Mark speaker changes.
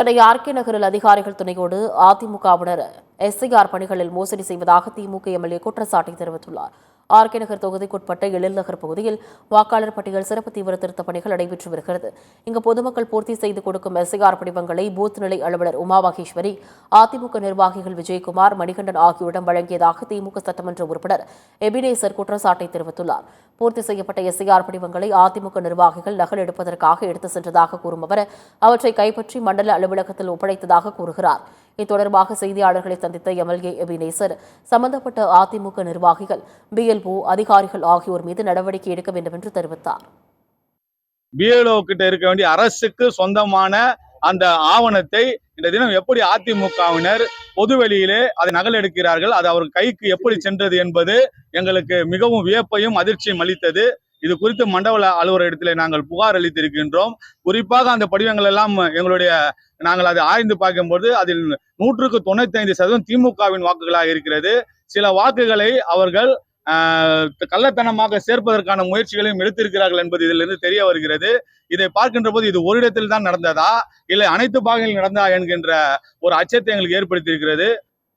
Speaker 1: Chennai RK நகரில் அதிகாரிகள் துணையோடு அதிமுகவினர் எஸ்ஐஆர் பணிகளில் மோசடி செய்வதாக திமுக எம்எல்ஏ குற்றச்சாட்டை தெரிவித்துள்ளார். ஆர்கே நகர் தொகுதிக்குட்பட்ட எழில் நகர் பகுதியில் வாக்காளர் பட்டியல் சிறப்பு தீவிர திருத்த பணிகள் நடைபெற்று வருகிறது. இங்கு பொதுமக்கள் பூர்த்தி செய்து கொடுக்கும் எஸ்ஐஆர் படிவங்களை பூத் நிலை அலுவலர் உமா மகேஸ்வரி அதிமுக நிர்வாகிகள் விஜயகுமார் மணிகண்டன் ஆகியோரிடம் வழங்கியதாக திமுக சட்டமன்ற உறுப்பினர் எபினேசர் குற்றச்சாட்டை தெரிவித்துள்ளார். பூர்த்தி செய்யப்பட்ட எஸ்ஐஆர் படிவங்களை அதிமுக நிர்வாகிகள் நகல் எடுப்பதற்காக எடுத்து சென்றதாக கூறும் அவர் அவற்றை கைப்பற்றி மண்டல அலுவலகத்தில் ஒப்படைத்ததாக கூறுகிறார். இத்தொடர்பாக செய்தியாளர்களை சந்தித்த எம்எல்ஏ எபினேசர் சம்பந்தப்பட்ட அதிமுக நிர்வாகிகள் பிஎல்ஓ அதிகாரிகள் ஆகியோர் மீது நடவடிக்கை எடுக்க வேண்டும் என்று தெரிவித்தார்
Speaker 2: பிஎல்ஓ கிட்ட இருக்க வேண்டிய அரசுக்கு சொந்தமான அந்த ஆவணத்தை இந்த தினம் எப்படி அதிமுகவினர் பொதுவெளியிலே அதை நகல் எடுக்கிறார்கள் அது அவர் கைக்கு எப்படி சென்றது என்பது எங்களுக்கு மிகவும் வியப்பையும் அதிர்ச்சியும் அளித்தது. இது குறித்து மண்டல அலுவலர் இடத்திலே நாங்கள் புகார் அளித்திருக்கின்றோம். குறிப்பாக அந்த படிவங்கள் எல்லாம் எங்களுடைய நாங்கள் அதை ஆய்ந்து பார்க்கும்போது அதில் நூற்றுக்கு தொண்ணூத்தி ஐந்து சதவீதம் திமுகவின் வாக்குகளாக இருக்கிறது. சில வாக்குகளை அவர்கள் கள்ளத்தனமாக சேர்ப்பதற்கான முயற்சிகளையும் எடுத்திருக்கிறார்கள் என்பது இதிலிருந்து தெரிய வருகிறது. இதை பார்க்கின்ற போது இது ஒரு இடத்தில் தான் நடந்ததா? இல்லை அனைத்து பாகங்களில் நடந்ததா என்கின்ற ஒரு அச்சத்தை எங்களுக்கு ஏற்படுத்தியிருக்கிறது.